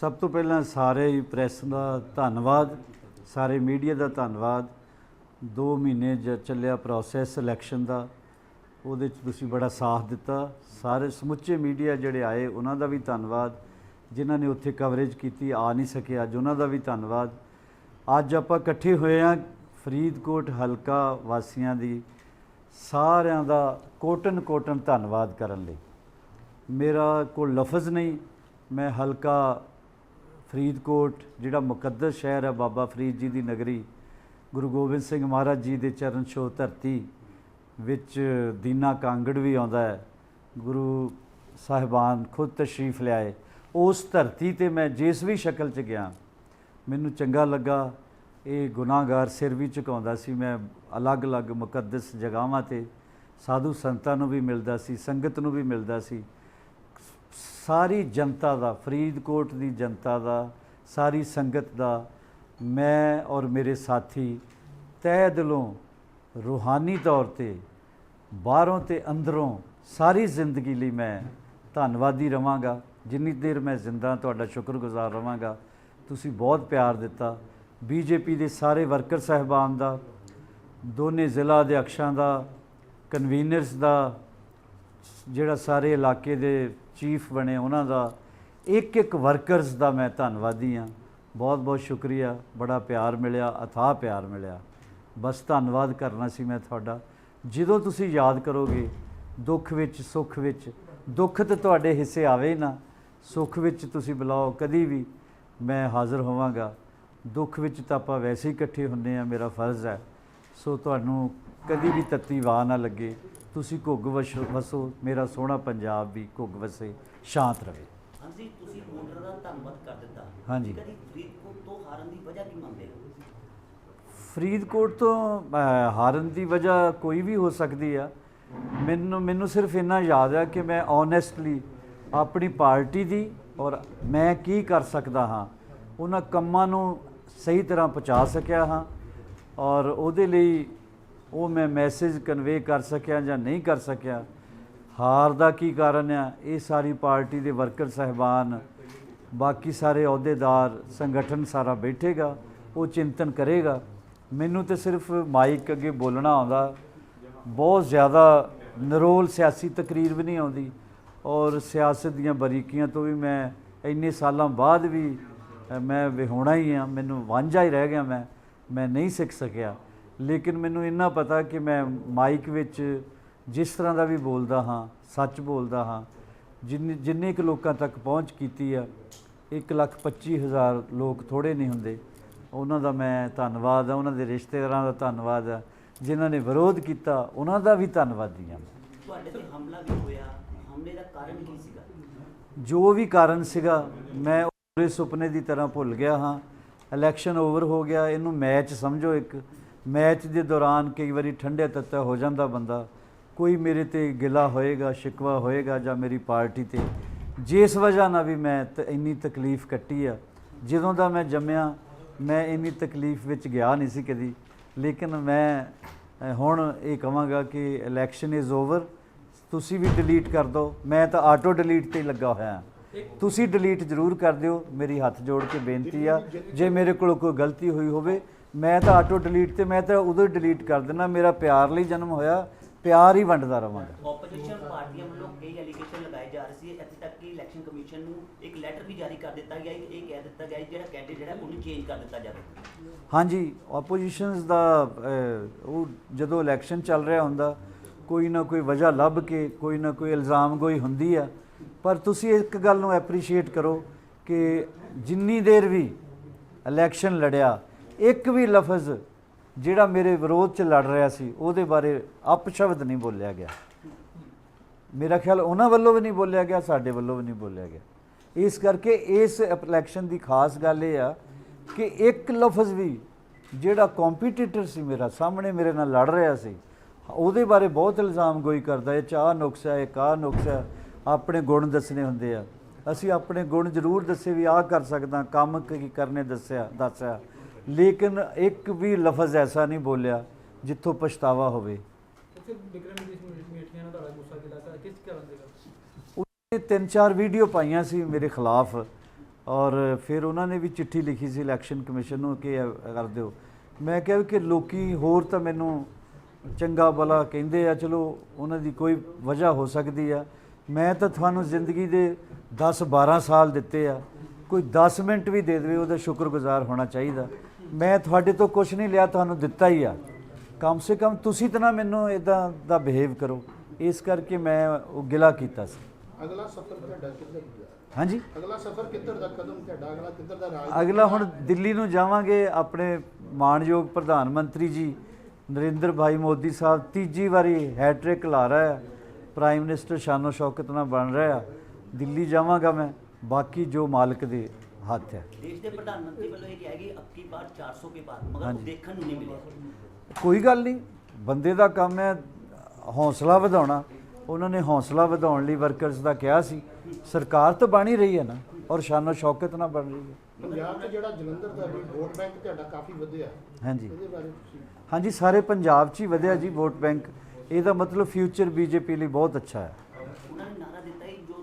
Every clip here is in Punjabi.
ਸਭ ਤੋਂ ਪਹਿਲਾਂ ਸਾਰੇ ਹੀ ਪ੍ਰੈਸ ਦਾ ਧੰਨਵਾਦ, ਸਾਰੇ ਮੀਡੀਆ ਦਾ ਧੰਨਵਾਦ। 2 ਮਹੀਨੇ ਜ ਚੱਲਿਆ ਪ੍ਰੋਸੈਸ ਇਲੈਕਸ਼ਨ ਦਾ, ਉਹਦੇ 'ਚ ਤੁਸੀਂ ਬੜਾ ਸਾਥ ਦਿੱਤਾ। ਸਾਰੇ ਸਮੁੱਚੇ ਮੀਡੀਆ ਜਿਹੜੇ ਆਏ, ਉਹਨਾਂ ਦਾ ਵੀ ਧੰਨਵਾਦ। ਜਿਨ੍ਹਾਂ ਨੇ ਉੱਥੇ ਕਵਰੇਜ ਕੀਤੀ, ਆ ਨਹੀਂ ਸਕੇ ਅੱਜ, ਉਹਨਾਂ ਦਾ ਵੀ ਧੰਨਵਾਦ। ਅੱਜ ਆਪਾਂ ਇਕੱਠੇ ਹੋਏ ਆ ਫਰੀਦਕੋਟ ਹਲਕਾ ਵਾਸੀਆਂ ਦੀ, ਸਾਰਿਆਂ ਦਾ ਕੋਟਨ ਕੋਟਨ ਧੰਨਵਾਦ ਕਰਨ ਲਈ। ਮੇਰਾ ਕੋਲ ਲਫ਼ਜ਼ ਨਹੀਂ, ਮੈਂ ਹਲਕਾ ਫਰੀਦਕੋਟ, ਜਿਹੜਾ ਮੁਕੱਦਸ ਸ਼ਹਿਰ ਹੈ ਬਾਬਾ ਫਰੀਦ ਜੀ ਦੀ ਨਗਰੀ, ਗੁਰੂ ਗੋਬਿੰਦ ਸਿੰਘ ਮਹਾਰਾਜ ਜੀ ਦੇ ਚਰਨ ਛੋਹ ਧਰਤੀ ਵਿੱਚ ਦੀਨਾ ਕਾਂਗੜ ਵੀ ਆਉਂਦਾ ਹੈ। ਗੁਰੂ ਸਾਹਿਬਾਨ ਖੁਦ ਤਸ਼ਰੀਫ ਲਿਆਏ। ਉਸ ਧਰਤੀ ਤੇ ਮੈਂ ਜਿਸ ਵੀ ਸ਼ਕਲ 'ਚ ਗਿਆ, ਮੈਨੂੰ ਚੰਗਾ ਲੱਗਾ। ਇਹ ਗੁਨਾਹਗਾਰ ਸਿਰ ਵੀ ਝੁਕਾਉਂਦਾ ਸੀ। ਮੈਂ ਅਲੱਗ-ਅਲੱਗ ਮੁਕੱਦਸ ਜਗ੍ਹਾਵਾਂ ਤੇ ਸਾਧੂ ਸੰਤਾਂ ਨੂੰ ਵੀ ਮਿਲਦਾ ਸੀ, ਸੰਗਤ ਨੂੰ ਵੀ ਮਿਲਦਾ ਸੀ। ਸਾਰੀ ਜਨਤਾ ਦਾ, ਫਰੀਦਕੋਟ ਦੀ ਜਨਤਾ ਦਾ, ਸਾਰੀ ਸੰਗਤ ਦਾ, ਮੈਂ ਔਰ ਮੇਰੇ ਸਾਥੀ ਤਹਿ ਦਿਲੋਂ ਰੂਹਾਨੀ ਤੌਰ ਤੇ ਬਾਹਰੋਂ ਤੇ ਅੰਦਰੋਂ ਸਾਰੀ ਜ਼ਿੰਦਗੀ ਲਈ ਮੈਂ ਧੰਨਵਾਦੀ ਰਵਾਂਗਾ। ਜਿੰਨੀ ਦੇਰ ਮੈਂ ਜ਼ਿੰਦਾ ਤੁਹਾਡਾ ਸ਼ੁਕਰਗੁਜ਼ਾਰ ਰਵਾਂਗਾ। ਤੁਸੀਂ ਬਹੁਤ ਪਿਆਰ ਦਿੱਤਾ। ਬੀਜੇਪੀ ਦੇ ਸਾਰੇ ਵਰਕਰ ਸਹਿਬਾਨ ਦਾ, ਦੋਨੇ ਜ਼ਿਲ੍ਹਾ ਅਧਿਕਸ਼ਾਂ ਦਾ, ਕਨਵੀਨਰਸ ਦਾ ਜਿਹੜਾ ਸਾਰੇ ਇਲਾਕੇ ਦੇ ਚੀਫ ਬਣੇ, ਉਹਨਾਂ ਦਾ ਇੱਕ ਇੱਕ ਵਰਕਰਸ ਦਾ ਮੈਂ ਧੰਨਵਾਦੀ ਹਾਂ। ਬਹੁਤ ਬਹੁਤ ਸ਼ੁਕਰੀਆ। ਬੜਾ ਪਿਆਰ ਮਿਲਿਆ, ਅਥਾਹ ਪਿਆਰ ਮਿਲਿਆ। ਬਸ ਧੰਨਵਾਦ ਕਰਨਾ ਸੀ ਮੈਂ ਤੁਹਾਡਾ। ਜਦੋਂ ਤੁਸੀਂ ਯਾਦ ਕਰੋਗੇ, ਦੁੱਖ ਵਿੱਚ, ਸੁੱਖ ਵਿੱਚ, ਦੁੱਖ ਤੇ ਤੁਹਾਡੇ ਹਿੱਸੇ ਆਵੇ ਹੀ ਨਾ। ਸੁੱਖ ਵਿੱਚ ਤੁਸੀਂ ਬੁਲਾਓ, ਕਦੀ ਵੀ ਮੈਂ ਹਾਜ਼ਰ ਹੋਵਾਂਗਾ। ਦੁੱਖ ਵਿੱਚ ਤਾਂ ਆਪਾਂ ਵੈਸੇ ਹੀ ਇਕੱਠੇ ਹੁੰਨੇ ਆ ਮੇਰਾ ਫਰਜ਼ ਹੈ। ਸੋ ਤੁਹਾਨੂੰ ਕਦੀ ਵੀ ਤੱਤੀ ਵਾਹ ਨਾ ਲੱਗੇ। ਤੁਸੀਂ ਘੁੱਗ ਵਸੋ ਵਸੋ ਮੇਰਾ ਸੋਹਣਾ ਪੰਜਾਬ ਵੀ ਘੁੱਗ ਵਸੇ ਸ਼ਾਂਤ ਰਵੇ ਹਾਂਜੀ ਤੁਸੀਂ ਵੋਟਰ ਦਾ ਧੰਨਵਾਦ ਕਰ ਦਿੱਤਾ। ਹਾਂਜੀ। ਕਦੀ ਫਰੀਦਕੋਟ ਤੋਂ ਹਾਰਨ ਦੀ ਵਜ੍ਹਾ ਕੀ ਮੰਨਦੇ ਹੋ? ਫਰੀਦਕੋਟ ਤੋਂ ਹਾਰਨ ਦੀ ਵਜ੍ਹਾ ਕੋਈ ਵੀ ਹੋ ਸਕਦੀ ਆ। ਮੈਨੂੰ ਮੈਨੂੰ ਸਿਰਫ ਇੰਨਾ ਯਾਦ ਆ ਕਿ ਮੈਂ ਓਨੈਸਟਲੀ ਆਪਣੀ ਪਾਰਟੀ ਦੀ ਔਰ ਮੈਂ ਕੀ ਕਰ ਸਕਦਾ ਹਾਂ ਉਹਨਾਂ ਕੰਮਾਂ ਨੂੰ ਸਹੀ ਤਰ੍ਹਾਂ ਪਹੁੰਚਾ ਸਕਿਆ ਹਾਂ। ਔਰ ਉਹਦੇ ਲਈ ਉਹ ਮੈਂ ਮੈਸੇਜ ਕਨਵੇ ਕਰ ਸਕਿਆ ਜਾਂ ਨਹੀਂ ਕਰ ਸਕਿਆ, ਹਾਰ ਦਾ ਕੀ ਕਾਰਨ ਆ? ਇਹ ਸਾਰੀ ਪਾਰਟੀ ਦੇ ਵਰਕਰ ਸਹਿਬਾਨ, ਬਾਕੀ ਸਾਰੇ ਅਹੁਦੇਦਾਰ, ਸੰਗਠਨ ਸਾਰਾ ਬੈਠੇਗਾ, ਉਹ ਚਿੰਤਨ ਕਰੇਗਾ। ਮੈਨੂੰ ਤੇ ਸਿਰਫ ਮਾਈਕ ਅੱਗੇ ਬੋਲਣਾ ਆਉਂਦਾ। ਬਹੁਤ ਜ਼ਿਆਦਾ ਨਰੋਲ ਸਿਆਸੀ ਤਕਰੀਰ ਵੀ ਨਹੀਂ ਆਉਂਦੀ ਔਰ ਸਿਆਸਤ ਦੀਆਂ ਬਰੀਕੀਆਂ ਤੋਂ ਵੀ ਮੈਂ ਇੰਨੇ ਸਾਲਾਂ ਬਾਅਦ ਵੀ ਮੈਂ ਵਿਹੋਣਾ ਹੀ ਆ, ਮੈਨੂੰ ਵਾਂਝਾ ਹੀ ਰਹਿ ਗਿਆ ਮੈਂ ਮੈਂ ਨਹੀਂ ਸਿੱਖ ਸਕਿਆ। ਲੇਕਿਨ ਮੈਨੂੰ ਇੰਨਾ ਪਤਾ ਕਿ ਮੈਂ ਮਾਈਕ ਵਿੱਚ ਜਿਸ ਤਰ੍ਹਾਂ ਦਾ ਵੀ ਬੋਲਦਾ ਹਾਂ ਸੱਚ ਬੋਲਦਾ ਹਾਂ ਜਿੰਨੇ ਜਿੰਨੇ ਕੁ ਲੋਕਾਂ ਤੱਕ ਪਹੁੰਚ ਕੀਤੀ ਆ ਇੱਕ ਲੱਖ ਪੱਚੀ ਹਜ਼ਾਰ ਲੋਕ ਥੋੜੇ ਨਹੀਂ ਹੁੰਦੇ। ਉਹਨਾਂ ਦਾ ਮੈਂ ਧੰਨਵਾਦ ਆ ਉਹਨਾਂ ਦੇ ਰਿਸ਼ਤੇਦਾਰਾਂ ਦਾ ਧੰਨਵਾਦ ਆ ਜਿਨ੍ਹਾਂ ਨੇ ਵਿਰੋਧ ਕੀਤਾ ਉਹਨਾਂ ਦਾ ਵੀ ਧੰਨਵਾਦੀ ਮੈਂ। ਤੁਹਾਡੇ ਤੇ ਹਮਲਾ ਵੀ ਹੋਇਆ ਹਮਲੇ ਦਾ ਕਾਰਨ ਕੀ ਸੀਗਾ? ਜੋ ਵੀ ਕਾਰਨ ਸੀਗਾ ਮੈਂ ਪੂਰੇ ਸੁਪਨੇ ਦੀ ਤਰ੍ਹਾਂ ਭੁੱਲ ਗਿਆ ਹਾਂ। ਇਲੈਕਸ਼ਨ ਓਵਰ ਹੋ ਗਿਆ ਇਹਨੂੰ ਮੈਚ ਸਮਝੋ ਇੱਕ। ਮੈਚ ਦੇ ਦੌਰਾਨ ਕਈ ਵਾਰੀ ਠੰਡੇ ਤੱਤਾ ਹੋ ਜਾਂਦਾ ਬੰਦਾ। ਕੋਈ ਮੇਰੇ ਤੇ ਗਿਲਾ ਹੋਏਗਾ, ਸ਼ਿਕਵਾ ਹੋਏਗਾ ਜਾਂ ਮੇਰੀ ਪਾਰਟੀ ਤੇ। ਜਿਸ ਵਜ੍ਹਾ ਨਾਲ ਵੀ ਮੈਂ ਤ- ਇੰਨੀ ਤਕਲੀਫ ਕੱਟੀ ਆ। ਜਦੋਂ ਦਾ ਮੈਂ ਜੰਮਿਆ, ਮੈਂ ਇੰਨੀ ਤਕਲੀਫ ਵਿੱਚ ਗਿਆ ਨਹੀਂ ਸੀ ਕਦੀ। ਲੇਕਿਨ ਮੈਂ ਹੁਣ ਇਹ ਕਹਾਂਗਾ ਕਿ ਇਲੈਕਸ਼ਨ ਇਜ਼ ਓਵਰ ਤੁਸੀਂ ਵੀ ਡਿਲੀਟ ਕਰ ਦਿਓ ਮੈਂ ਤਾਂ ਆਟੋ ਡਿਲੀਟ ਤੇ ਹੀ ਲੱਗਾ ਹੋਇਆ। ਹਾਂ। ਤੁਸੀਂ ਡਿਲੀਟ ਜ਼ਰੂਰ ਕਰ ਦਿਓ। ਮੇਰੀ ਹੱਥ ਜੋੜ ਕੇ ਬੇਨਤੀ ਆ। ਜੇ ਮੇਰੇ ਕੋਲ ਕੋਈ ਗਲਤੀ ਹੋਈ ਹੋਵੇ ਮੈਂ ਤਾਂ ਆਟੋ ਡਿਲੀਟ ਤੇ ਮੈਂ ਤਾਂ ਉਦੋਂ ਹੀ ਡਿਲੀਟ ਕਰ ਦੇਣਾ ਮੇਰਾ ਪਿਆਰ ਲਈ ਜਨਮ ਹੋਇਆ ਪਿਆਰ ਹੀ ਵੰਡਦਾ ਰਵਾਂਗਾ। ਆਪੋਜੀਸ਼ਨ ਪਾਰਟੀਆਂ ਵੱਲੋਂ ਕਈ ਐਲੀਗੇਸ਼ਨ ਲਗਾਏ ਜਾ ਰਹੇ ਸੀ ਇੱਥੇ ਤੱਕ ਕਿ ਇਲੈਕਸ਼ਨ ਕਮਿਸ਼ਨ ਨੂੰ ਇੱਕ ਲੈਟਰ ਵੀ ਜਾਰੀ ਕਰ ਦਿੱਤਾ ਗਿਆ ਇਹ ਕਹਿ ਦਿੱਤਾ ਗਿਆ ਜਿਹੜਾ ਕੈਂਡੀਡੇਟ ਜਿਹੜਾ ਉਹਨੂੰ ਚੇਂਜ ਕਰ ਦਿੱਤਾ ਜਾਵੇ। ਹਾਂਜੀ ਆਪੋਜੀਸ਼ਨਸ ਦਾ ਉਹ ਜਦੋਂ ਇਲੈਕਸ਼ਨ ਚੱਲ ਰਿਹਾ ਹੁੰਦਾ ਕੋਈ ਨਾ ਕੋਈ ਵਜ੍ਹਾ ਲੱਭ ਕੇ ਕੋਈ ਨਾ ਕੋਈ ਇਲਜ਼ਾਮ ਗੋਈ ਹੁੰਦੀ ਆ ਪਰ ਤੁਸੀਂ ਇੱਕ ਗੱਲ ਨੂੰ ਐਪਰੀਸ਼ੀਏਟ ਕਰੋ ਕਿ ਜਿੰਨੀ ਦੇਰ ਵੀ ਇਲੈਕਸ਼ਨ ਲੜਿਆ ਇੱਕ ਵੀ ਲਫ਼ਜ਼ ਜਿਹੜਾ ਮੇਰੇ ਵਿਰੋਧ 'ਚ ਲੜ ਰਿਹਾ ਸੀ, ਉਹਦੇ ਬਾਰੇ ਅਪਸ਼ਬਦ ਨਹੀਂ ਬੋਲਿਆ ਗਿਆ। ਮੇਰਾ ਖਿਆਲ ਉਹਨਾਂ ਵੱਲੋਂ ਵੀ ਨਹੀਂ ਬੋਲਿਆ ਗਿਆ, ਸਾਡੇ ਵੱਲੋਂ ਵੀ ਨਹੀਂ ਬੋਲਿਆ ਗਿਆ। ਇਸ ਕਰਕੇ ਇਸ ਇਲੈਕਸ਼ਨ ਦੀ ਖਾਸ ਗੱਲ ਇਹ ਆ ਕਿ ਇੱਕ ਲਫ਼ਜ਼ ਵੀ ਜਿਹੜਾ ਕੰਪੀਟੀਟਰ ਸੀ ਮੇਰਾ, ਸਾਹਮਣੇ ਮੇਰੇ ਨਾਲ ਲੜ ਰਿਹਾ ਸੀ, ਉਹਦੇ ਬਾਰੇ ਬਹੁਤ ਇਲਜ਼ਾਮ ਗੋਈ ਕਰਦਾ, ਇਹ ਚਾਹ ਨੁਕਸਾ ਹੈ ਕਾ ਨੁਕਸਾ ਆਪਣੇ ਗੁਣ ਦੱਸਣੇ ਹੁੰਦੇ ਆ। ਅਸੀਂ ਆਪਣੇ ਗੁਣ ਜ਼ਰੂਰ ਦੱਸੇ ਵੀ ਆਹ ਕਰ ਸਕਦਾ, ਕੰਮ ਕੀ ਕਰਨੇ ਦੱਸਿਆ ਦੱਸਿਆ। ਲੇਕਿਨ ਇੱਕ ਵੀ ਲਫ਼ਜ਼ ਐਸਾ ਨਹੀਂ ਬੋਲਿਆ ਜਿੱਥੋਂ ਪਛਤਾਵਾ ਹੋਵੇ। ਉਹਨੇ ਤਿੰਨ ਚਾਰ ਵੀਡੀਓ ਪਾਈਆਂ ਸੀ ਮੇਰੇ ਖਿਲਾਫ ਔਰ ਫਿਰ ਉਹਨਾਂ ਨੇ ਵੀ ਚਿੱਠੀ ਲਿਖੀ ਸੀ ਇਲੈਕਸ਼ਨ ਕਮਿਸ਼ਨ ਨੂੰ ਕਿ ਕਰ ਦਿਓ। ਮੈਂ ਕਿਹਾ ਵੀ ਕਿ ਲੋਕੀ ਹੋਰ ਤਾਂ ਮੈਨੂੰ ਚੰਗਾ ਭਲਾ ਕਹਿੰਦੇ ਆ ਚਲੋ ਉਹਨਾਂ ਦੀ ਕੋਈ ਵਜ੍ਹਾ ਹੋ ਸਕਦੀ ਆ। ਮੈਂ ਤਾਂ ਤੁਹਾਨੂੰ ਜ਼ਿੰਦਗੀ ਦੇ 10 12 ਸਾਲ ਦਿੱਤੇ ਆ। ਕੋਈ 10 ਮਿੰਟ ਵੀ ਦੇ ਦੇਵੇ ਉਹਦਾ ਸ਼ੁਕਰਗੁਜ਼ਾਰ ਹੋਣਾ ਚਾਹੀਦਾ। ਮੈਂ ਤੁਹਾਡੇ ਤੋਂ ਕੁਝ ਨਹੀਂ ਲਿਆ ਤੁਹਾਨੂੰ ਦਿੱਤਾ ਹੀ ਆ। ਕਮ ਸੇ ਕਮ ਤੁਸੀਂ ਤਾਂ ਨਾ ਮੈਨੂੰ ਇਦਾਂ ਦਾ ਬਿਹੇਵ ਕਰੋ। ਇਸ ਕਰਕੇ ਮੈਂ ਉਹ ਗਿਲਾ ਕੀਤਾ ਸੀ। ਅਗਲਾ ਸਫ਼ਰ ਤੁਹਾਡਾ ਕਿੱਧਰ ਹਾਂਜੀ? ਅਗਲਾ ਸਫ਼ਰ ਕਿੱਧਰ ਦਾ ਕਦਮ ਤੁਹਾਡਾ? ਅਗਲਾ ਕਿੱਧਰ ਦਾ ਰਾਜ? ਅਗਲਾ ਹੁਣ ਦਿੱਲੀ ਨੂੰ ਜਾਵਾਂਗੇ ਆਪਣੇ ਮਾਣਯੋਗ ਪ੍ਰਧਾਨ ਮੰਤਰੀ ਜੀ ਨਰਿੰਦਰ ਭਾਈ ਮੋਦੀ ਸਾਹਿਬ ਤੀਜੀ ਵਾਰੀ ਹੈਟ੍ਰਿਕ ਲਾ ਰਿਹਾ ਹੈ। ਪ੍ਰਾਈਮ ਮਿਨਿਸਟਰ ਸ਼ਾਨੋ ਸ਼ੌਕਤ ਨਾਲ ਬਣ ਰਿਹਾ। ਦਿੱਲੀ ਜਾਵਾਂਗਾ ਮੈਂ। ਬਾਕੀ ਜੋ ਮਾਲਕ ਦੇ ਹੱਥ ਹੈ। ਦੇਸ਼ ਦੇ ਪ੍ਰਧਾਨ ਮੰਤਰੀ ਵੱਲੋਂ ਇਹ ਕਿਹਾ ਕਿ ਅਬਕੀ ਬਾਰ 400 ਕੇ ਪਾਰ ਮਗਰ। ਦੇਖਣ ਨੂੰ ਨਹੀਂ ਮਿਲਿਆ। ਕੋਈ ਗੱਲ ਨਹੀਂ ਬੰਦੇ ਦਾ ਕੰਮ ਹੈ ਹੌਸਲਾ ਵਧਾਉਣਾ। ਉਹਨਾਂ ਨੇ ਹੌਸਲਾ ਵਧਾਉਣ ਲਈ ਵਰਕਰਸ ਦਾ ਕਿਹਾ ਸੀ ਸਰਕਾਰ ਤਾਂ ਬਣ ਹੀ ਰਹੀ ਹੈ ਨਾ ਔਰ ਸ਼ਾਨੋ ਸ਼ੌਕਤ ਨਾਲ ਬਣ ਰਹੀ ਹੈ। ਪੰਜਾਬ 'ਚ ਜਿਹੜਾ ਜਲੰਧਰ ਦਾ ਵੀ ਵੋਟ ਬੈਂਕ ਤੁਹਾਡਾ ਕਾਫੀ ਵਧਿਆ। ਹਾਂਜੀ। ਇਹਦੇ ਬਾਰੇ ਤੁਸੀਂ ਹਾਂਜੀ ਸਾਰੇ ਪੰਜਾਬ 'ਚ ਹੀ ਵਧਿਆ ਜੀ ਵੋਟ ਬੈਂਕ ਇਹਦਾ ਮਤਲਬ ਫਿਊਚਰ ਬੀਜੇਪੀ ਲਈ ਬਹੁਤ ਅੱਛਾ ਹੈ ਉਹਨਾਂ ਨੇ ਨਾਰਾ ਦਿੱਤਾ ਹੈ ਜੋ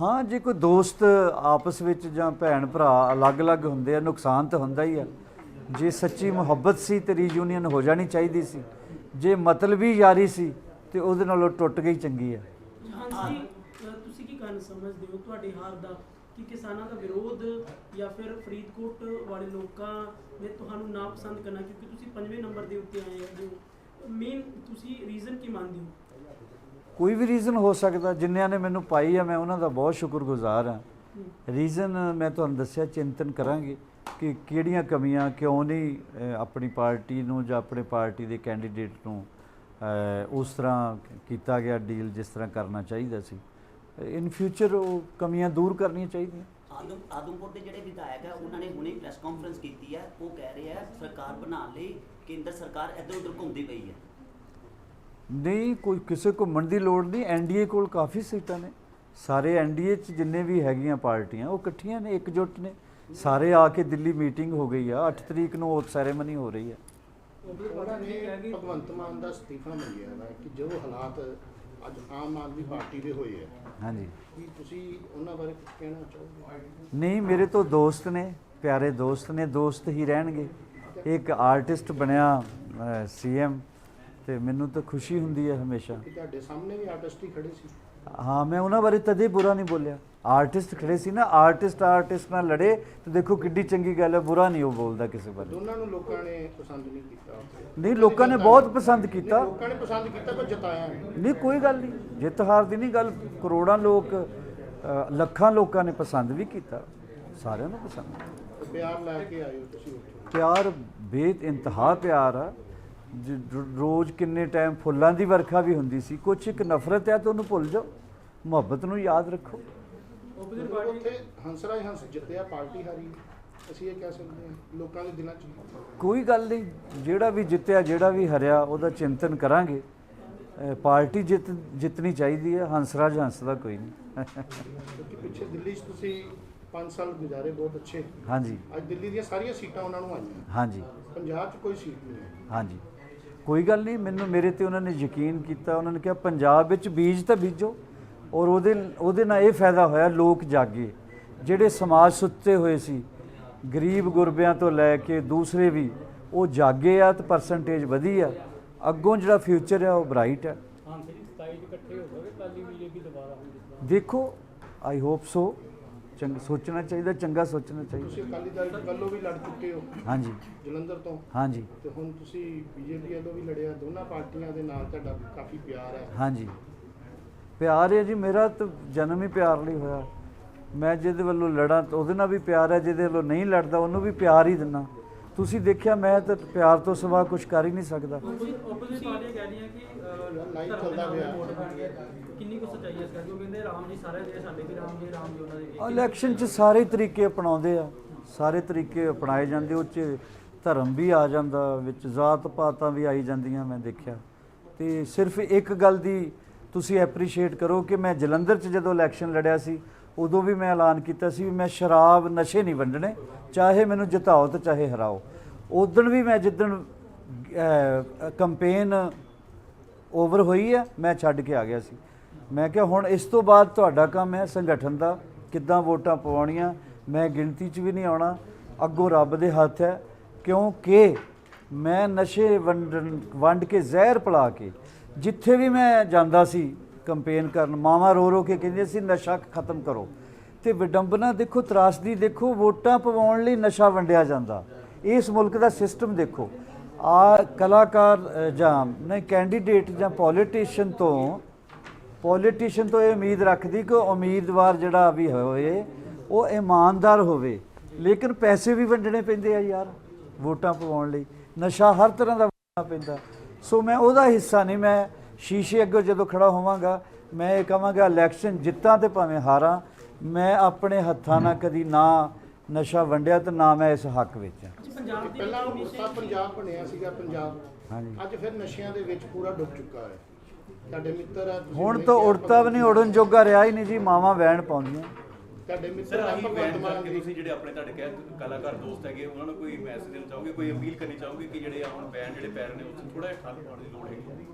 ਹਾਂ, ਜੇ ਕੋਈ ਦੋਸਤ ਆਪਸ ਵਿੱਚ ਜਾਂ ਭੈਣ ਭਰਾ ਅਲੱਗ-ਅਲੱਗ ਹੁੰਦੇ ਆ, ਨੁਕਸਾਨ ਤਾਂ ਹੁੰਦਾ ਹੀ ਆ। ਜੇ ਸੱਚੀ ਮੁਹੱਬਤ ਸੀ ਤੇ ਰੀਯੂਨੀਅਨ ਹੋ ਜਾਣੀ ਚਾਹੀਦੀ ਸੀ। ਜੇ ਮਤਲਬੀ ਯਾਰੀ ਸੀ ਤੇ ਉਹਦੇ ਨਾਲੋਂ ਟੁੱਟ ਗਈ ਚੰਗੀ ਆ। ਹਾਂਜੀ ਤੁਸੀਂ ਕੀ ਕਾਰਨ ਸਮਝਦੇ ਹੋ ਤੁਹਾਡੀ ਹਾਰ ਦਾ? ਕਿ ਕਿਸਾਨਾਂ ਦਾ ਵਿਰੋਧ ਜਾਂ ਫਿਰ ਫਰੀਦਕੋਟ ਵਾਲੇ ਲੋਕਾਂ ਨੇ ਤੁਹਾਨੂੰ ਨਾ ਪਸੰਦ ਕਰਨਾ? ਕਿਉਂਕਿ ਤੁਸੀਂ ਪੰਜਵੇਂ ਨੰਬਰ ਦੇ ਉੱਤੇ ਆਏ ਹੋ। ਮੇਨ ਤੁਸੀਂ ਰੀਜ਼ਨ ਕੀ ਮੰਨਦੇ ਹੋ? ਕੋਈ ਵੀ ਰੀਜ਼ਨ ਹੋ ਸਕਦਾ ਜਿਨ੍ਹਾਂ ਨੇ ਮੈਨੂੰ ਪਾਈ ਆ, ਮੈਂ ਉਹਨਾਂ ਦਾ ਬਹੁਤ ਸ਼ੁਕਰਗੁਜ਼ਾਰ ਹਾਂ। ਰੀਜ਼ਨ ਮੈਂ ਤੁਹਾਨੂੰ ਦੱਸਿਆ, ਚਿੰਤਨ ਕਰਾਂਗੇ ਕਿ ਕਿਹੜੀਆਂ ਕਮੀਆਂ ਕਿਉਂ ਨਹੀਂ ਆਪਣੀ ਪਾਰਟੀ ਨੂੰ ਜਾਂ ਆਪਣੇ ਪਾਰਟੀ ਦੇ ਕੈਂਡੀਡੇਟ ਨੂੰ ਉਸ ਤਰ੍ਹਾਂ ਕੀਤਾ ਗਿਆ ਡੀਲ ਜਿਸ ਤਰ੍ਹਾਂ ਕਰਨਾ ਚਾਹੀਦਾ ਸੀ। ਇਨ ਫਿਊਚਰ ਉਹ ਕਮੀਆਂ ਦੂਰ ਕਰਨੀਆਂ ਚਾਹੀਦੀਆਂ। ਆਦਮ, ਆਦਮਪੁਰ ਦੇ ਜਿਹੜੇ ਵਿਧਾਇਕ ਹੈ ਉਹਨਾਂ ਨੇ ਹੁਣੇ ਪ੍ਰੈਸ ਕਾਨਫਰੰਸ ਕੀਤੀ ਹੈ ਉਹ ਕਹਿ ਰਹੇ ਹੈ ਸਰਕਾਰ ਬਣਾਉਣ ਲਈ ਕੇਂਦਰ ਸਰਕਾਰ ਇੱਧਰ ਉੱਧਰ ਘੁੰਮਦੀ ਪਈ ਹੈ ਨਹੀਂ ਕੋਈ ਕਿਸੇ ਘੁੰਮਣ ਦੀ ਲੋੜ ਨਹੀਂ। ਐਨਡੀਏ ਕੋਲ ਕਾਫੀ ਸੀਟਾਂ ਨੇ। ਸਾਰੇ ਐਨਡੀਏ ਚ ਜਿੰਨੇ ਵੀ ਹੈਗੀਆਂ ਪਾਰਟੀਆਂ ਉਹ ਇਕੱਠੀਆਂ ਨੇ ਇਕਜੁੱਟ ਨੇ। ਸਾਰੇ ਆ ਕੇ ਦਿੱਲੀ ਮੀਟਿੰਗ ਹੋ ਗਈ ਆ। 8 ਤਰੀਕ ਨੂੰ ਉਹ ਸੈਰੇਮਨੀ ਹੋ ਰਹੀ ਹੈ ਉਹਨਾਂ ਨੇ ਕਿ ਭਗਵੰਤ ਮਾਨ ਦਾ ਅਸਤੀਫਾ ਮੰਗਿਆ ਹੈ ਕਿ ਜੋ ਹਾਲਾਤ ਅੱਜ ਆਮ ਆਦਮੀ ਪਾਰਟੀ ਦੇ ਹੋਏ ਆ। ਹਾਂਜੀ। ਕੀ ਤੁਸੀਂ ਉਹਨਾਂ ਬਾਰੇ ਕੁਝ ਕਹਿਣਾ ਚਾਹੋਗੇ? ਨਹੀਂ ਮੇਰੇ ਤੋਂ ਦੋਸਤ ਨੇ ਪਿਆਰੇ ਦੋਸਤ ਨੇ। ਦੋਸਤ ਹੀ ਰਹਿਣਗੇ। ਇੱਕ ਆਰਟਿਸਟ ਬਣਿਆ ਸੀਐਮ ਤੇ ਮੈਨੂੰ ਤਾਂ ਖੁਸ਼ੀ ਹੁੰਦੀ ਹੈ ਹਮੇਸ਼ਾ। ਕਿ ਤੁਹਾਡੇ ਸਾਹਮਣੇ ਵੀ ਆਰਟਿਸਟ ਹੀ ਖੜੇ ਸੀ। ਹਾਂ ਮੈਂ ਉਹਨਾਂ ਬਾਰੇ ਤਦੇ ਬੁਰਾ ਨਹੀਂ ਬੋਲਿਆ। ਆਰਟਿਸਟ ਖੜੇ ਸੀ ਨਾ ਆਰਟਿਸਟ ਆਰਟਿਸਟ ਨਾਲ ਲੜੇ ਤੇ ਦੇਖੋ ਕਿੱਡੀ ਚੰਗੀ ਗੱਲ ਹੈ ਬੁਰਾ ਨਹੀਂ ਉਹ ਬੋਲਦਾ ਕਿਸੇ ਬਾਰੇ। ਦੋਨਾਂ ਨੂੰ ਲੋਕਾਂ ਨੇ ਪਸੰਦ ਨਹੀਂ ਕੀਤਾ ਨਹੀਂ ਲੋਕਾਂ ਨੇ ਬਹੁਤ ਪਸੰਦ ਕੀਤਾ। ਲੋਕਾਂ ਨੇ ਪਸੰਦ ਕੀਤਾ ਪਰ ਜਿਤਾਇਆ ਨਹੀਂ। ਕੋਈ ਗੱਲ ਨਹੀਂ। ਜਿੱਤ ਹਾਰ ਦੀ ਨਹੀਂ ਗੱਲ ਕਰੋੜਾਂ ਲੋਕ ਲੱਖਾਂ ਲੋਕਾਂ ਨੇ ਪਸੰਦ ਵੀ ਕੀਤਾ। ਸਾਰਿਆਂ ਨੂੰ ਪਸੰਦ। ਪਿਆਰ ਲੈ ਕੇ ਹੋ ਤੁਸੀਂ ਪਿਆਰ ਬੇਤ ਇੰਤਹਾ ਪਿਆਰ ਆ। ਰੋਜ਼ ਕਿੰਨੇ ਟਾਈਮ ਫੁੱਲਾਂ ਦੀ ਵਰਖਾ ਵੀ ਹੁੰਦੀ ਸੀ। ਕੁਛ ਇੱਕ ਨਫ਼ਰਤ ਹੈ ਤਾਂ ਉਹਨੂੰ ਭੁੱਲ ਜਾਓ। ਮੁਹੱਬਤ ਨੂੰ ਯਾਦ ਰੱਖੋ। ਆਪੋਜ਼ਿਟ ਮਤਲਬ ਪਾਰਟੀ ਉੱਥੇ ਹੰਸਰਾਜ ਹੰਸ ਜਿੱਤਿਆ ਪਾਰਟੀ ਹਾਰੀ। ਅਸੀਂ ਇਹ ਕਹਿ ਸਕਦੇ ਹਾਂ ਲੋਕਾਂ ਦੇ ਦਿਲਾਂ 'ਚ ਕੋਈ ਗੱਲ ਨਹੀਂ ਜਿਹੜਾ ਵੀ ਜਿੱਤਿਆ ਜਿਹੜਾ ਵੀ ਹਰਿਆ ਉਹਦਾ ਚਿੰਤਨ ਕਰਾਂਗੇ। ਪਾਰਟੀ ਜਿੱਤ ਜਿੱਤਣੀ ਚਾਹੀਦੀ ਹੈ ਹੰਸਰਾਜ ਹੰਸ ਦਾ ਕੋਈ ਨਹੀਂ। ਕਿਉਂਕਿ ਪਿੱਛੇ ਦਿੱਲੀ 'ਚ ਤੁਸੀਂ 5 ਸਾਲ ਗੁਜ਼ਾਰੇ ਬਹੁਤ ਅੱਛੇ। ਹਾਂਜੀ। ਅੱਜ ਦਿੱਲੀ ਦੀਆਂ ਸਾਰੀਆਂ ਸੀਟਾਂ ਉਹਨਾਂ ਨੂੰ ਆਈਆਂ। ਹਾਂਜੀ। ਪੰਜਾਬ 'ਚ ਕੋਈ ਸੀਟ ਨਹੀਂ ਹੈ। ਹਾਂਜੀ। ਕੋਈ ਗੱਲ ਨਹੀਂ ਮੈਨੂੰ ਮੇਰੇ ਤੇ ਉਹਨਾਂ ਨੇ ਯਕੀਨ ਕੀਤਾ ਉਹਨਾਂ ਨੇ ਕਿਹਾ ਪੰਜਾਬ ਵਿੱਚ ਬੀਜ ਤਾਂ ਬੀਜੋ ਔਰ ਉਹਦੇ ਉਹਦੇ ਨਾਲ ਇਹ ਫਾਇਦਾ ਹੋਇਆ ਲੋਕ ਜਾਗੇ ਜਿਹੜੇ ਸਮਾਜ ਸੁੱਤੇ ਹੋਏ ਸੀ ਗਰੀਬ ਗੁਰਬਿਆਂ ਤੋਂ ਲੈ ਕੇ ਦੂਸਰੇ ਵੀ ਉਹ ਜਾਗੇ ਆ ਤੇ ਪਰਸੈਂਟੇਜ ਵਧੀ ਆ ਅੱਗੋਂ ਜਿਹੜਾ ਫਿਊਚਰ ਹੈ ਉਹ ਬ੍ਰਾਈਟ ਹੈ ਹਾਂ ਸਹੀ 27 ਇਕੱਠੇ ਹੋ ਗਏ ਕੱਲ ਬੀਜੇਪੀ ਦੁਬਾਰਾ ਹੋਈ ਦੇਖੋ ਆਈ ਹੋਪ ਸੋ ਚੰਗਾ ਸੋਚਣਾ ਚਾਹੀਦਾ ਚੰਗਾ ਸੋਚਣਾ ਤੁਸੀਂ ਚਾਹੀਦਾ। ਅਕਾਲੀ ਦਲ ਵੱਲੋਂ ਵੀ ਲੜ ਚੁੱਕੇ ਹੋ ਹਾਂਜੀ। ਜਲੰਧਰ ਤੋਂ। ਹਾਂਜੀ। ਤੇ ਹੁਣ ਤੁਸੀਂ ਬੀਜੇਪੀ ਵੱਲੋਂ ਵੀ ਲੜਿਆ ਦੋਨਾਂ ਪਾਰਟੀਆਂ ਦੇ ਨਾਲ ਤੁਹਾਡਾ ਕਾਫੀ ਪਿਆਰ ਹੈ। ਹਾਂਜੀ। ਪਿਆਰ ਹੈ ਜੀ ਮੇਰਾ ਤਾਂ ਜਨਮ ਹੀ ਪਿਆਰ ਲਈ ਹੋਇਆ। ਮੈਂ ਜਿਹਦੇ ਵੱਲੋਂ ਲੜਾਂ ਤਾਂ ਉਹਦੇ ਨਾਲ ਵੀ ਪਿਆਰ ਹੈ ਜਿਹਦੇ ਵੱਲੋਂ ਨਹੀਂ ਲੜਦਾ ਉਹਨੂੰ ਵੀ ਪਿਆਰ ਹੀ ਦਿੰਨਾ ਤੁਸੀਂ ਦੇਖਿਆ ਮੈਂ ਤਾਂ ਪਿਆਰ ਤੋਂ ਸਿਵਾ ਕੁਝ ਕਰ ਹੀ ਨਹੀਂ ਸਕਦਾ ਆਪੋਜ਼ਿਟ ਪਾਰਟੀਆਂ ਕਹਿ ਰਹੀਆਂ ਕਿ ਅ, ਲਾਈਵ ਧਰਮ ਚੱਲਦਾ ਦੇ ਨਾਮ ਪਿਆ। ਤੇ ਵੋਟ ਬਣ ਗਈ। ਕਿੰਨੀ ਕੁ ਸੱਚਾਈ ਹੈ ਇਸ ਕਰਕੇ ਉਹ ਕਹਿੰਦੇ ਰਾਮ ਜੀ ਸਾਰੇ ਜਿਹੜੇ ਸਾਡੇ ਵੀ ਰਾਮ ਜੀ ਰਾਮ ਜੀ ਉਹਨਾਂ ਦੇ ਵੀ ਇਲੈਕਸ਼ਨ 'ਚ ਸਾਰੇ ਤਰੀਕੇ ਅਪਣਾਉਂਦੇ ਆ ਸਾਰੇ ਤਰੀਕੇ ਅਪਣਾਏ ਜਾਂਦੇ ਉਹ 'ਚ ਧਰਮ ਵੀ ਆ ਜਾਂਦਾ ਵਿੱਚ ਜ਼ਾਤ ਪਾਤਾਂ ਵੀ ਆਈ ਜਾਂਦੀਆਂ ਮੈਂ ਦੇਖਿਆ ਤੇ ਸਿਰਫ ਇੱਕ ਗੱਲ ਦੀ ਤੁਸੀਂ ਐਪਰੀਸ਼ੀਏਟ ਕਰੋ ਕਿ ਮੈਂ ਜਲੰਧਰ 'ਚ ਜਦੋਂ ਇਲੈਕਸ਼ਨ ਲੜਿਆ ਸੀ ਉਦੋਂ ਵੀ ਮੈਂ ਐਲਾਨ ਕੀਤਾ ਸੀ ਵੀ ਮੈਂ ਸ਼ਰਾਬ ਨਸ਼ੇ ਨਹੀਂ ਵੰਡਣੇ, ਚਾਹੇ ਮੈਨੂੰ ਜਿਤਾਓ ਤੇ ਚਾਹੇ ਹਰਾਓ। ਉਦੋਂ ਵੀ ਮੈਂ ਜਿੱਦਣ ਕੰਪੇਨ ਓਵਰ ਹੋਈ ਹੈ, ਮੈਂ ਛੱਡ ਕੇ ਆ ਗਿਆ ਸੀ। ਮੈਂ ਕਿਹਾ ਹੁਣ ਇਸ ਤੋਂ ਬਾਅਦ ਤੁਹਾਡਾ ਕੰਮ ਹੈ ਸੰਗਠਨ ਦਾ, ਕਿੱਦਾਂ ਵੋਟਾਂ ਪਵਾਉਣੀਆਂ, ਮੈਂ ਗਿਣਤੀ 'ਚ ਵੀ ਨਹੀਂ ਆਉਣਾ, ਅੱਗੋਂ ਰੱਬ ਦੇ ਹੱਥ ਹੈ, ਕਿਉਂਕਿ ਮੈਂ ਨਸ਼ੇ ਵੰਡਣ, ਵੰਡ ਕੇ ਜ਼ਹਿਰ ਪਿਲਾ ਕੇ, ਜਿੱਥੇ ਵੀ ਮੈਂ ਜਾਂਦਾ ਸੀ ਕੰਪੇਨ ਕਰਨ, ਮਾਵਾਂ ਰੋ ਰੋ ਕੇ ਕਹਿੰਦੇ ਸੀ, ਨਸ਼ਾ ਖਤਮ ਕਰੋ। ਤੇ ਵਿਡੰਬਨਾ ਦੇਖੋ, ਤਰਾਸਦੀ ਦੇਖੋ, ਵੋਟਾਂ ਪਵਾਉਣ ਲਈ ਨਸ਼ਾ ਵੰਡਿਆ ਜਾਂਦਾ। ਇਸ ਮੁਲਕ ਦਾ ਸਿਸਟਮ ਦੇਖੋ। ਆ ਕਲਾਕਾਰ ਜਾਂ ਨਹੀਂ ਕੈਂਡੀਡੇਟ ਜਾਂ ਪੋਲੀਟੀਸ਼ੀਅਨ ਤੋਂ ਪੋਲੀਟੀਸ਼ੀਅਨ ਤੋਂ ਇਹ ਉਮੀਦ ਰੱਖਦੀ ਕਿ ਉਮੀਦਵਾਰ ਜਿਹੜਾ ਵੀ ਹੋਏ, ਉਹ ਇਮਾਨਦਾਰ ਹੋਵੇ। ਲੇਕਿਨ ਪੈਸੇ ਵੀ ਵੰਡਣੇ ਪੈਂਦੇ ਆ ਯਾਰ, ਵੋਟਾਂ ਪਵਾਉਣ ਲਈ। ਨਸ਼ਾ ਹਰ ਤਰ੍ਹਾਂ ਦਾ ਵੰਡਣਾ ਪੈਂਦਾ। ਸੋ ਮੈਂ ਉਹਦਾ ਹਿੱਸਾ ਨਹੀਂ, ਮੈਂ ਸ਼ੀਸ਼ੇ ਅੱਗੇ ਜਦੋਂ ਖੜਾ ਹੋਵਾਂਗਾ ਮੈਂ ਇਹ ਕਹਾਂਗਾ ਇਲੈਕਸ਼ਨ ਜਿੱਤਾਂ ਤੇ ਭਾਵੇਂ ਹਾਰਾਂ ਮੈਂ ਆਪਣੇ ਹੱਥਾਂ ਨਾਲ ਕਦੀ ਨਾ ਨਸ਼ਾ ਵੰਡਿਆ ਤੇ ਨਾ ਮੈਂ ਇਸ ਹੱਕ ਵਿੱਚ ਹਾਂ। ਅੱਜ ਪੰਜਾਬ ਦੀ ਪਹਿਲਾਂ ਉਸਦਾ ਪੰਜਾਬ ਬਣਿਆ ਸੀਗਾ ਪੰਜਾਬ। ਹਾਂਜੀ। ਅੱਜ ਫਿਰ ਨਸ਼ਿਆਂ ਦੇ ਵਿੱਚ ਪੂਰਾ ਡੁੱਬ ਚੁੱਕਾ ਹੈ। ਤੁਹਾਡੇ ਮਿੱਤਰ ਆ ਤੁਸੀਂ ਹੁਣ ਤਾਂ ਉੜਤਾ ਵੀ ਨਹੀਂ ਉੜਨ ਜੋਗਾ ਰਿਹਾ ਹੀ ਨਹੀਂ ਜੀ ਮਾਵਾਂ ਵੈਣ ਪਾਉਂਦੀਆਂ। ਤੁਹਾਡੇ ਮਿੱਤਰ ਆਹੀ ਮਾਨ ਕਰਕੇ ਤੁਸੀਂ ਜਿਹੜੇ ਆਪਣੇ ਤੁਹਾਡੇ ਕਹਿ ਕਲਾਕਾਰ ਦੋਸਤ ਹੈਗੇ ਉਹਨਾਂ ਨੂੰ ਕੋਈ ਮੈਸੇਜ ਦੇਣਾ ਚਾਹੋਗੇ ਕੋਈ ਅਪੀਲ ਕਰਨੀ ਚਾਹੋਗੇ ਕਿ ਜਿਹੜੇ ਹੁਣ ਬੈਨ ਜਿਹੜੇ ਪੈ ਰਹੇ ਨੇ ਉਸ ਥੋੜਾ ਜਿਹਾ ਠੱਲ ਪਾਉਣ ਦੀ ਲੋੜ ਹੈਗੀ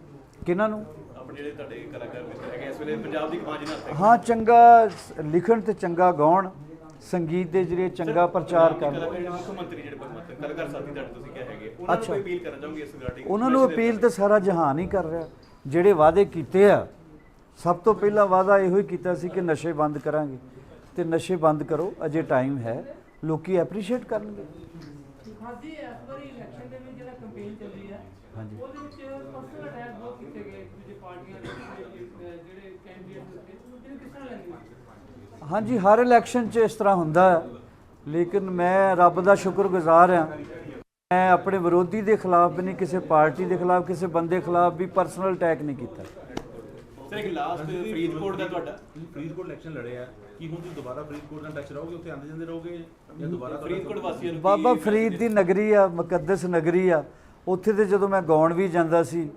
ਕਿਹਨਾਂ ਨੂੰ? ਆਪਣੇ ਜਿਹੜੇ ਤੁਹਾਡੇ ਕਲਾਕਾਰ ਮਿੱਤਰ ਹੈਗੇ ਇਸ ਵੇਲੇ ਪੰਜਾਬ ਦੀ ਕਮਾਂਜ ਨਾਲ ਹੱਥ ਹਾਂ ਚੰਗਾ ਲਿਖਣ ਤੇ ਚੰਗਾ ਗਾਉਣ ਸੰਗੀਤ ਦੇ ਜਰੀਏ ਚੰਗਾ ਪ੍ਰਚਾਰ ਕਰਨ। ਕਲਾਕਾਰ ਜਿਹੜੇ ਮੁੱਖ ਮੰਤਰੀ ਜਿਹੜੇ ਭਗਵੰਤ ਕਲਾਕਾਰ ਸਾਥੀ ਤੁਹਾਡੇ ਤੁਸੀਂ ਕਿਹਾ ਹੈਗੇ ਉਹਨਾਂ ਨੂੰ ਅਪੀਲ ਕਰਨਾ ਚਾਹੋਗੇ ਇਸ ਰਿਗਾਰਡਿੰਗ ਉਹਨਾਂ ਨੂੰ ਅਪੀਲ ਤੇ ਸਾਰਾ ਜਹਾਨ ਹੀ ਕਰ ਰਿਹਾ। ਜਿਹੜੇ ਵਾਅਦੇ ਕੀਤੇ ਆ ਸਭ ਤੋਂ ਪਹਿਲਾ ਵਾਅਦਾ ਇਹੋ ਹੀ ਕੀਤਾ ਸੀ ਕਿ ਨਸ਼ੇ ਬੰਦ ਕਰਾਂਗੇ। ਤੇ ਨਸ਼ੇ ਬੰਦ ਕਰੋ ਅਜੇ ਟਾਈਮ ਹੈ। ਲੋਕੀ ਐਪਰੀਸ਼ੀਏਟ ਕਰਨਗੇ। ਹਾਂਜੀ ਇਸ ਵਾਰੀ ਇਲੈਕਸ਼ਨ ਦੇ ਵਿੱਚ ਜਿਹੜਾ ਕੰਪੇਨ ਚੱਲ ਰਹੀ ਹੈ ਹਾਂਜੀ। ਉਹਦੇ ਵਿੱਚ ਪਰਸਨਲ ਅਟੈਕ ਬਹੁਤ ਕੀਤੇ ਗਏ ਦੂਜੇ ਪਾਰਟੀਆਂ ਦੇ ਜਿਹੜੇ- ਜਿਹੜੇ ਕੈਂਡੀਡੇਟ ਉੱਤੇ ਇਹਨੂੰ ਕਿਸ ਤਰ੍ਹਾਂ ਲੈਂਦੇ ਹਾਂਜੀ ਹਰ ਇਲੈਕਸ਼ਨ 'ਚ ਇਸ ਤਰ੍ਹਾਂ ਹੁੰਦਾ ਹੈ। ਲੇਕਿਨ ਮੈਂ ਰੱਬ ਦਾ ਸ਼ੁਕਰਗੁਜ਼ਾਰ ਹਾਂ। ਮੈਂ ਆਪਣੇ ਵਿਰੋਧੀ ਦੇ ਖਿਲਾਫ ਵੀ ਨਹੀਂ ਕਿਸੇ ਪਾਰਟੀ ਦੇ ਖਿਲਾਫ ਕਿਸੇ ਬੰਦੇ ਖਿਲਾਫ ਵੀ ਪਰਸਨਲ ਅਟੈਕ ਨਹੀਂ ਕੀਤਾ। ਸਰ ਇੱਕ ਲਾਸਟ ਫਰੀਦਕੋਟ ਦਾ ਤੁਹਾਡਾ? ਫਰੀਦਕੋਟ ਇਲੈਕਸ਼ਨ ਲੜਿਆ ਕੀ ਹੁਣ ਤੁਸੀਂ ਦੁਬਾਰਾ ਫਰੀਦਕੋਟ ਨਾਲ ਟੱਚ ਰਹੋਗੇ? ਉੱਥੇ ਆਂਦੇ ਜਾਂਦੇ ਰਹੋਗੇ? ਜਾਂ ਦੁਬਾਰਾ ਫਰੀਦਕੋਟ ਵਾਸੀਆਂ ਨੂੰ ਬਾਬਾ ਫਰੀਦ ਦੀ ਨਗਰੀ ਆ ਮੁਕੱਦਸ ਨਗਰੀ ਆ। ਉੱਥੇ ਤੇ ਜਦੋਂ ਮੈਂ ਗਾਉਣ ਵੀ ਜਾਂਦਾ ਸੀ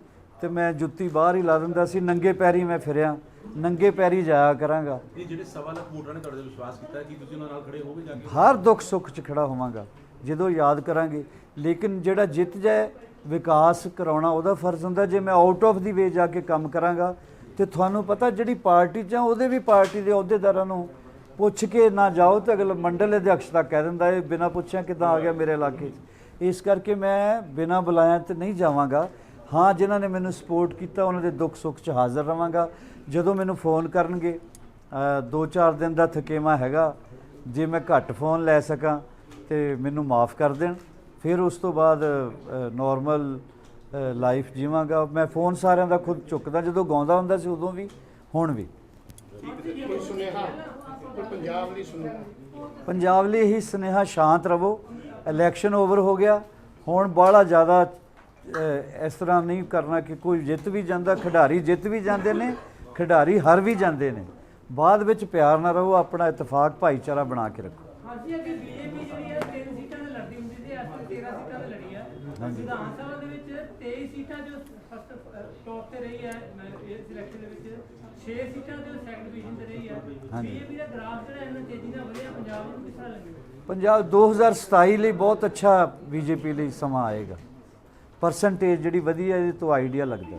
ਤੇ ਮੈਂ ਜੁੱਤੀ ਬਾਹਰ ਹੀ ਲਾ ਦਿੰਦਾ ਸੀ ਨੰਗੇ ਪੈਰੀ ਮੈਂ ਫਿਰਿਆ। ਨੰਗੇ ਪੈਰੀ ਜਾਇਆ ਕਰਾਂਗਾ। ਇਹ ਜਿਹੜੇ ਸਵਾ ਲੱਖ ਵੋਟਰਾਂ ਨੇ ਤੁਹਾਡੇ ਤੇ ਵਿਸ਼ਵਾਸ ਕੀਤਾ ਕਿ ਤੁਸੀਂ ਉਹਨਾਂ ਨਾਲ ਖੜੇ ਹੋਗੇ ਜਾ ਕੇ? ਹਰ ਦੁੱਖ ਸੁੱਖ 'ਚ ਖੜਾ ਹੋਵਾਂਗਾ ਜਦੋਂ ਯਾਦ ਕਰਾਂਗੇ। ਲੇਕਿਨ ਜਿਹੜਾ ਜਿੱਤ ਜਾਏ ਵਿਕਾਸ ਕਰਾਉਣਾ ਉਹਦਾ ਫਰਜ਼ ਹੁੰਦਾ। ਜੇ ਮੈਂ ਆਊਟ ਆਫ ਦੀ ਵੇ ਜਾ ਕੇ ਕੰਮ ਕਰਾਂਗਾ ਤੇ ਤੁਹਾਨੂੰ ਪਤਾ ਜਿਹੜੀ ਪਾਰਟੀ 'ਚ ਆ ਉਹਦੇ ਵੀ ਪਾਰਟੀ ਦੇ ਅਹੁਦੇਦਾਰਾਂ ਨੂੰ ਪੁੱਛ ਕੇ ਨਾ ਜਾਓ ਤੇ ਅਗਲਾ ਮੰਡਲ ਅਧਿਕਸ਼ ਤਾਂ ਕਹਿ ਦਿੰਦਾ ਇਹ ਬਿਨਾਂ ਪੁੱਛਿਆ ਕਿਦਾਂ ਆ ਗਿਆ ਮੇਰੇ ਇਲਾਕੇ 'ਚ? ਇਸ ਕਰਕੇ ਮੈਂ ਬਿਨਾਂ ਬੁਲਾਇਆ ਤੇ ਨਹੀਂ ਜਾਵਾਂਗਾ। ਹਾਂ ਜਿਨ੍ਹਾਂ ਨੇ ਮੈਨੂੰ ਸਪੋਰਟ ਕੀਤਾ ਉਹਨਾਂ ਦੇ ਦੁੱਖ ਸੁੱਖ 'ਚ ਹਾਜ਼ਰ ਰਵਾਂਗਾ। ਜਦੋਂ ਮੈਨੂੰ ਫੋਨ ਕਰਨਗੇ ਅ, ਦੋ ਚਾਰ ਦਿਨ ਦਾ ਥਕੇਵਾ ਹੈਗਾ ਜੇ ਮੈਂ ਘੱਟ ਫੋਨ ਲੈ ਸਕਾਂ ਤੇ ਮੈਨੂੰ ਮਾਫ ਕਰ ਦੇਣ। ਫਿਰ ਉਸ ਤੋਂ ਬਾਅਦ ਨਾਰਮਲ ਲਾਈਫ ਜੀਵਾਂਗਾ। ਮੈਂ ਫੋਨ ਸਾਰਿਆਂ ਦਾ ਖੁਦ ਚੁੱਕਦਾ ਜਦੋਂ ਗਾਉਂਦਾ ਹੁੰਦਾ ਸੀ ਉਦੋਂ ਵੀ ਹੁਣ ਵੀ। ਪੰਜਾਬ ਲਈ ਸੁਨੇਹਾ ਪੰਜਾਬ ਲਈ ਇਹੀ ਸੁਨੇਹਾ ਸ਼ਾਂਤ ਰਵੋ ਇਲੈਕਸ਼ਨ ਓਵਰ ਹੋ ਗਿਆ। ਹੁਣ ਬਾਹਲਾ ਜ਼ਿਆਦਾ ਇਸ ਤਰ੍ਹਾਂ ਨਹੀਂ ਕਰਨਾ ਕਿ ਕੋਈ ਜਿੱਤ ਵੀ ਜਾਂਦਾ ਖਿਡਾਰੀ ਜਿੱਤ ਵੀ ਜਾਂਦੇ ਨੇ ਖਿਡਾਰੀ ਹਾਰ ਵੀ ਜਾਂਦੇ ਨੇ। ਬਾਅਦ ਵਿੱਚ ਪਿਆਰ ਨਾਲ ਰਹੋ ਆਪਣਾ ਇਤਫਾਕ ਭਾਈਚਾਰਾ ਬਣਾ ਕੇ ਰੱਖੋ। ਹਾਂਜੀ ਅੱਗੇ ਬੀਜੇਪੀ ਜਿਹੜੀ ਹੈ ਤਿੰਨ ਸੀਟਾਂ ਤੇ ਲੜਦੀ ਹੁੰਦੀ ਸੀ ਅੱਜ ਤੱਕ 13 ਸੀਟਾਂ ਤੇ ਲੜੀ ਹੈ ਵਿਧਾਨ ਸਭਾ ਦੇ ਵਿੱਚ 23 ਸੀਟਾਂ ਜੋ ਫਸਟ ਟੌਪ ਤੇ ਰਹੀ ਹੈ ਮੈਂ ਇਸ ਇਲੈਕਸ਼ਨ ਦੇ ਵਿੱਚ 6 ਸੀਟਾਂ ਜੋ ਸੈਕੰਡ ਪੋਜੀਸ਼ਨ ਤੇ ਰਹੀ ਹੈ ਹਾਂਜੀ। ਬੀਜੇਪੀ ਦਾ ਗ੍ਰਾਫ ਜਿਹੜਾ ਇੰਨਾ ਤੇਜ਼ੀ ਨਾਲ ਵਧਿਆ ਪੰਜਾਬ ਨੂੰ ਕਿਸ ਤਰ੍ਹਾਂ ਲੱਗੇਗਾ ਪੰਜਾਬ 2027 ਲਈ ਬਹੁਤ ਅੱਛਾ ਬੀਜੇਪੀ ਲਈ ਸਮਾਂ ਆਏਗਾ। ਪਰਸੈਂਟੇਜ ਜਿਹੜੀ ਵਧੀਆ ਇਹਦੇ ਤੋਂ ਆਈਡੀਆ ਲੱਗਦਾ।